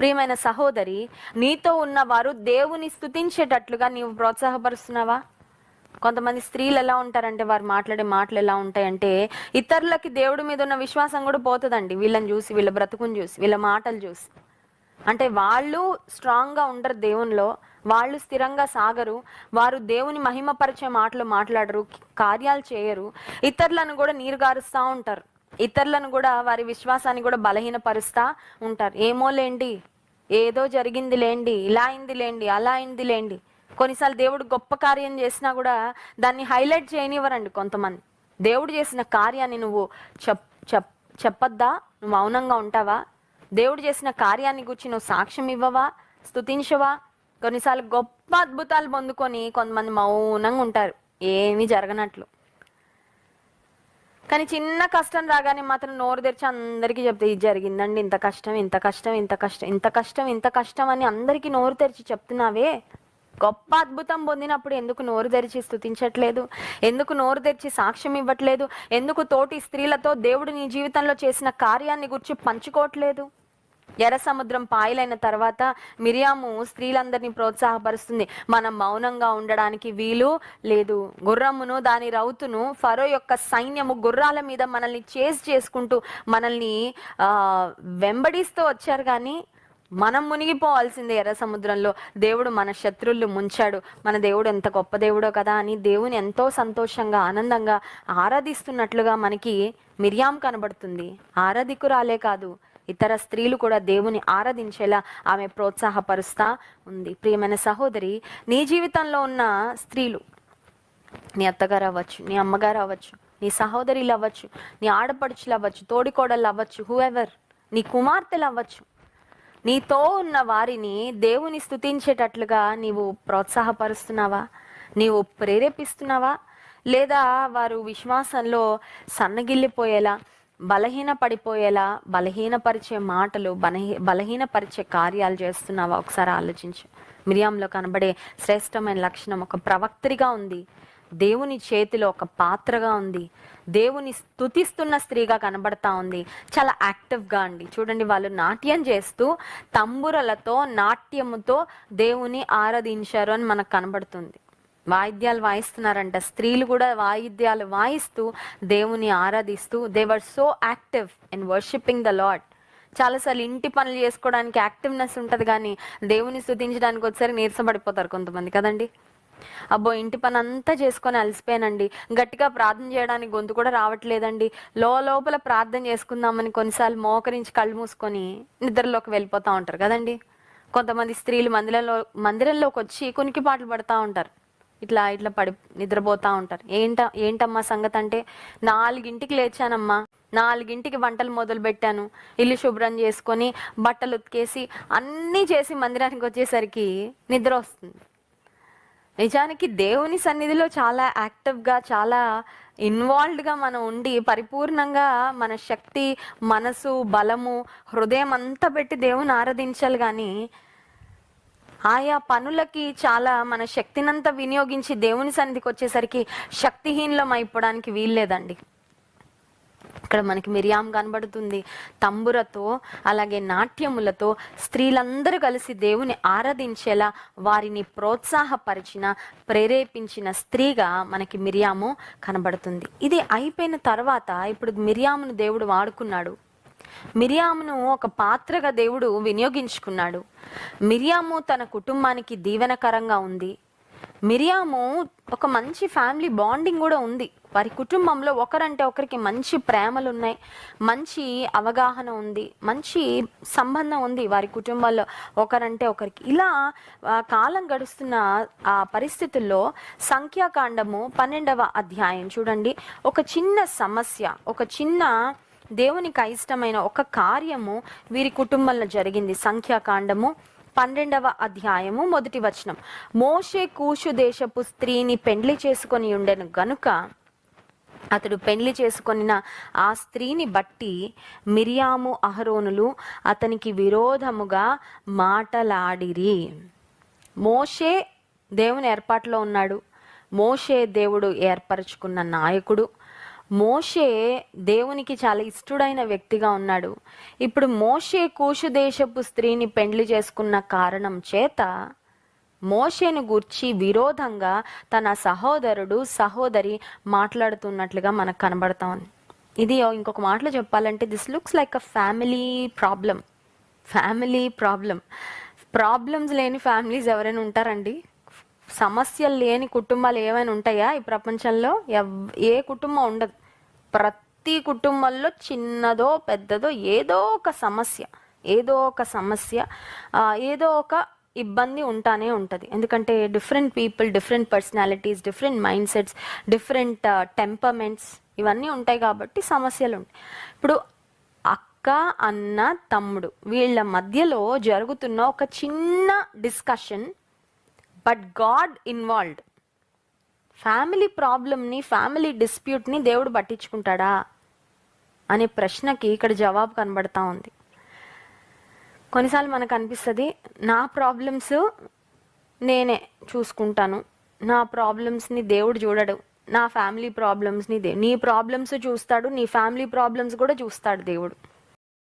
ప్రియమైన సహోదరి నీతో ఉన్నవారు దేవుని స్థుతించేటట్లుగా నీవు ప్రోత్సాహపరుస్తున్నావా? కొంతమంది స్త్రీలు ఎలా ఉంటారంటే వారు మాట్లాడే మాటలు ఎలా ఉంటాయంటే ఇతరులకి దేవుడి మీద ఉన్న విశ్వాసం కూడా పోతుందండి. వీళ్ళని చూసి వీళ్ళ బ్రతుకుని చూసి వీళ్ళ మాటలు చూసి. అంటే వాళ్ళు స్ట్రాంగ్గా ఉండరు దేవునిలో వాళ్ళు స్థిరంగా సాగరు. వారు దేవుని మహిమపరిచే మాటలు మాట్లాడరు కార్యాలు చేయరు. ఇతరులను కూడా నీరుగారుస్తూ ఉంటారు. ఇతరులను కూడా వారి విశ్వాసాన్ని కూడా బలహీనపరుస్తూ ఉంటారు. ఏమో లేండి ఏదో జరిగింది లేండి ఇలా అయింది లేండి అలా అయింది లేండి కొన్నిసార్లు దేవుడు గొప్ప కార్యం చేసినా కూడా దాన్ని హైలైట్ చేయనివ్వరండి కొంతమంది. దేవుడు చేసిన కార్యాన్ని నువ్వు చెప్ చెప్ చెప్పొద్దా? నువ్వు మౌనంగా ఉంటావా? దేవుడు చేసిన కార్యాన్ని గురించి నువ్వు సాక్ష్యం ఇవ్వవా? స్తుతించవా? కొన్నిసార్లు గొప్ప అద్భుతాలు పొందుకొని కొంతమంది మౌనంగా ఉంటారు. ఏమీ జరగనట్లు. కానీ చిన్న కష్టం రాగానే మాత్రం నోరు తెరిచి అందరికీ చెప్తే ఇది జరిగిందండి ఇంత కష్టం ఇంత కష్టం ఇంత కష్టం ఇంత కష్టం ఇంత కష్టం అని అందరికీ నోరు తెరిచి చెప్తున్నావే. గొప్ప అద్భుతం పొందినప్పుడు ఎందుకు నోరు తెరిచి స్తుతించట్లేదు? ఎందుకు నోరు తెరిచి సాక్ష్యం ఇవ్వట్లేదు? ఎందుకు తోటి స్త్రీలతో దేవుడు నీ జీవితంలో చేసిన కార్యాన్ని గురించి పంచుకోవట్లేదు? ఎర్ర సముద్రం పాయలైన తర్వాత మిరియాము స్త్రీలందరినీ ప్రోత్సాహపరుస్తుంది. మనం మౌనంగా ఉండడానికి వీలు లేదు. గుర్రమును దాని రౌతును ఫరో యొక్క సైన్యము గుర్రాల మీద మనల్ని చేజ్ చేసుకుంటూ మనల్ని వెంబడిస్తూ వచ్చారు కానీ మనం మునిగిపోవాల్సిందే ఎర్ర సముద్రంలో. దేవుడు మన శత్రువులు ముంచాడు. మన దేవుడు ఎంత గొప్ప దేవుడో కదా అని దేవుని ఎంతో సంతోషంగా ఆనందంగా ఆరాధిస్తున్నట్లుగా మనకి మిరియాం కనబడుతుంది. ఆరాధికురాలే కాదు ఇతర స్త్రీలు కూడా దేవుని ఆరాధించేలా ఆమె ప్రోత్సాహపరుస్తా ఉంది. ప్రియమైన సహోదరి నీ జీవితంలో ఉన్న స్త్రీలు నీ అత్తగారు అవ్వచ్చు నీ అమ్మగారు అవ్వచ్చు నీ సహోదరులు అవ్వచ్చు నీ ఆడపడుచులు అవ్వచ్చు తోడికోడలు అవ్వచ్చు హూ ఎవర్ నీ కుమార్తెలు అవ్వచ్చు నీతో ఉన్న వారిని దేవుని స్థుతించేటట్లుగా నీవు ప్రోత్సాహపరుస్తున్నావా? నీవు ప్రేరేపిస్తున్నావా? లేదా వారు విశ్వాసంలో సన్నగిల్లిపోయేలా బలహీన పడిపోయేలా బలహీనపరిచే మాటలు బలహీ బలహీనపరిచే కార్యాలు చేస్తున్నావా? ఒకసారి ఆలోచించు. మిరియాంలో కనబడే శ్రేష్టమైన లక్షణం ఒక ప్రవక్తరిగా ఉంది. దేవుని చేతిలో ఒక పాత్రగా ఉంది. దేవుని స్తుతిస్తున్న స్త్రీగా కనబడతా ఉంది. చాలా యాక్టివ్గా అండి. చూడండి వాళ్ళు నాట్యం చేస్తూ తంబురలతో నాట్యముతో దేవుని ఆరాధించారు అని మనకు కనబడుతుంది. వాయిద్యాలు వాయిస్తున్నారంట. స్త్రీలు కూడా వాయిద్యాలు వాయిస్తూ దేవుని ఆరాధిస్తూ they're so active in worshipping the lord చాలాసార్లు ఇంటి పనులు చేసుకోవడానికి యాక్టివ్నెస్ ఉంటుంది కానీ దేవుని స్థుతించడానికి ఒకసారి నీరసపడిపోతారు కొంతమంది కదండి. అబ్బో ఇంటి పని అంతా చేసుకొని అలసిపోయానండి. గట్టిగా ప్రార్థన చేయడానికి గొంతు కూడా రావట్లేదండి. లో లోపల ప్రార్థన చేసుకుందామని కొన్నిసార్లు మోకరించి కళ్ళు మూసుకొని నిద్రలోకి వెళ్ళిపోతూ ఉంటారు కదండి. కొంతమంది స్త్రీలు మందిరంలో మందిరంలోకి వచ్చి కునికి పాటలు పడుతూ ఉంటారు. ఇట్లా ఇట్లా పడి నిద్రపోతా ఉంటారు. ఏంట ఏంటమ్మా సంగతి అంటే నాలుగింటికి లేచానమ్మా. నాలుగింటికి వంటలు మొదలు పెట్టాను. ఇల్లు శుభ్రం చేసుకొని బట్టలు ఉతికేసి అన్నీ చేసి మందిరానికి వచ్చేసరికి నిద్ర వస్తుంది. నిజానికి దేవుని సన్నిధిలో చాలా యాక్టివ్గా చాలా ఇన్వాల్వ్డ్గా మనం ఉండి పరిపూర్ణంగా మన శక్తి మనసు బలము హృదయం అంతా పెట్టి దేవుని ఆరాధించాలి కానీ ఆయా పనులకి చాలా మన శక్తినంతా వినియోగించి దేవుని సన్నిధికి వచ్చేసరికి శక్తిహీనలం అయిపోవడానికి వీల్లేదండి. ఇక్కడ మనకి మిరియాం కనబడుతుంది. తంబురతో అలాగే నాట్యములతో స్త్రీలందరూ కలిసి దేవుని ఆరాధించేలా వారిని ప్రోత్సాహపరిచిన ప్రేరేపించిన స్త్రీగా మనకి మిరియాము కనబడుతుంది. ఇది అయిపోయిన తర్వాత ఇప్పుడు మిరియామును దేవుడు వాడుకున్నాడు. మిరియామును ఒక పాత్రగా దేవుడు వినియోగించుకున్నాడు. మిరియాము తన కుటుంబానికి దీవెనకరంగా ఉంది. మిరియాము ఒక మంచి ఫ్యామిలీ బాండింగ్ కూడా ఉంది. వారి కుటుంబంలో ఒకరంటే ఒకరికి మంచి ప్రేమలు ఉన్నాయి మంచి అవగాహన ఉంది మంచి సంబంధం ఉంది వారి కుటుంబాల్లో ఒకరంటే ఒకరికి. ఇలా కాలం గడుస్తున్న ఆ పరిస్థితుల్లో సంఖ్యాకాండము పన్నెండవ అధ్యాయం చూడండి. ఒక చిన్న సమస్య ఒక చిన్న దేవునికి అయిష్టమైన ఒక కార్యము వీరి కుటుంబంలో జరిగింది. సంఖ్యాకాండము పన్నెండవ అధ్యాయము మొదటి వచనం. మోషే కూషు దేశపు స్త్రీని పెండ్లి చేసుకొని ఉండెను గనుక అతడు పెళ్ళి చేసుకొనిన ఆ స్త్రీని బట్టి మిరియాము అహరోనులు అతనికి విరోధముగా మాటలాడిరి. మోషే దేవుని ఏర్పాటులో ఉన్నాడు. మోషే దేవుడు ఏర్పరచుకున్న నాయకుడు. మోషే దేవునికి చాలా ఇష్టడైన వ్యక్తిగా ఉన్నాడు. ఇప్పుడు మోషే కూషు దేశపు స్త్రీని పెండ్లి చేసుకున్న కారణం చేత మోషేను గూర్చి విరోధంగా తన సహోదరుడు సహోదరి మాట్లాడుతున్నట్లుగా మనకు కనబడతా ఉంది. ఇది ఇంకొక మాటలో చెప్పాలంటే this looks like a family problem family problem problems లేని ఫ్యామిలీస్ ఎవరైనా ఉంటారండి? సమస్యలు లేని కుటుంబాలు ఏమైనా ఉంటాయా ఈ ప్రపంచంలో? ఎవ్- ఏ కుటుంబం ఉండదు. ప్రతి కుటుంబంలో చిన్నదో పెద్దదో ఏదో ఒక సమస్య ఏదో ఒక సమస్య ఏదో ఒక ఇబ్బంది ఉంటానే ఉంటుంది. ఎందుకంటే different people different personalities different mind sets different temperaments ఇవన్నీ ఉంటాయి కాబట్టి సమస్యలు ఉంటాయి. ఇప్పుడు అక్క అన్న తమ్ముడు వీళ్ళ మధ్యలో జరుగుతున్న ఒక చిన్న discussion but god involved family ప్రాబ్లమ్ని ఫ్యామిలీ డిస్ప్యూట్ని దేవుడు పట్టించుకుంటాడా అనే ప్రశ్నకి ఇక్కడ జవాబు కనబడతా ఉంది. కొన్నిసార్లు మనకు అనిపిస్తుంది నా ప్రాబ్లమ్స్ నేనే చూసుకుంటాను. నా ప్రాబ్లమ్స్ని దేవుడు చూడడు. నా ఫ్యామిలీ ప్రాబ్లమ్స్ని దే నీ ప్రాబ్లమ్స్ చూస్తాడు నీ ఫ్యామిలీ ప్రాబ్లమ్స్ కూడా చూస్తాడు దేవుడు.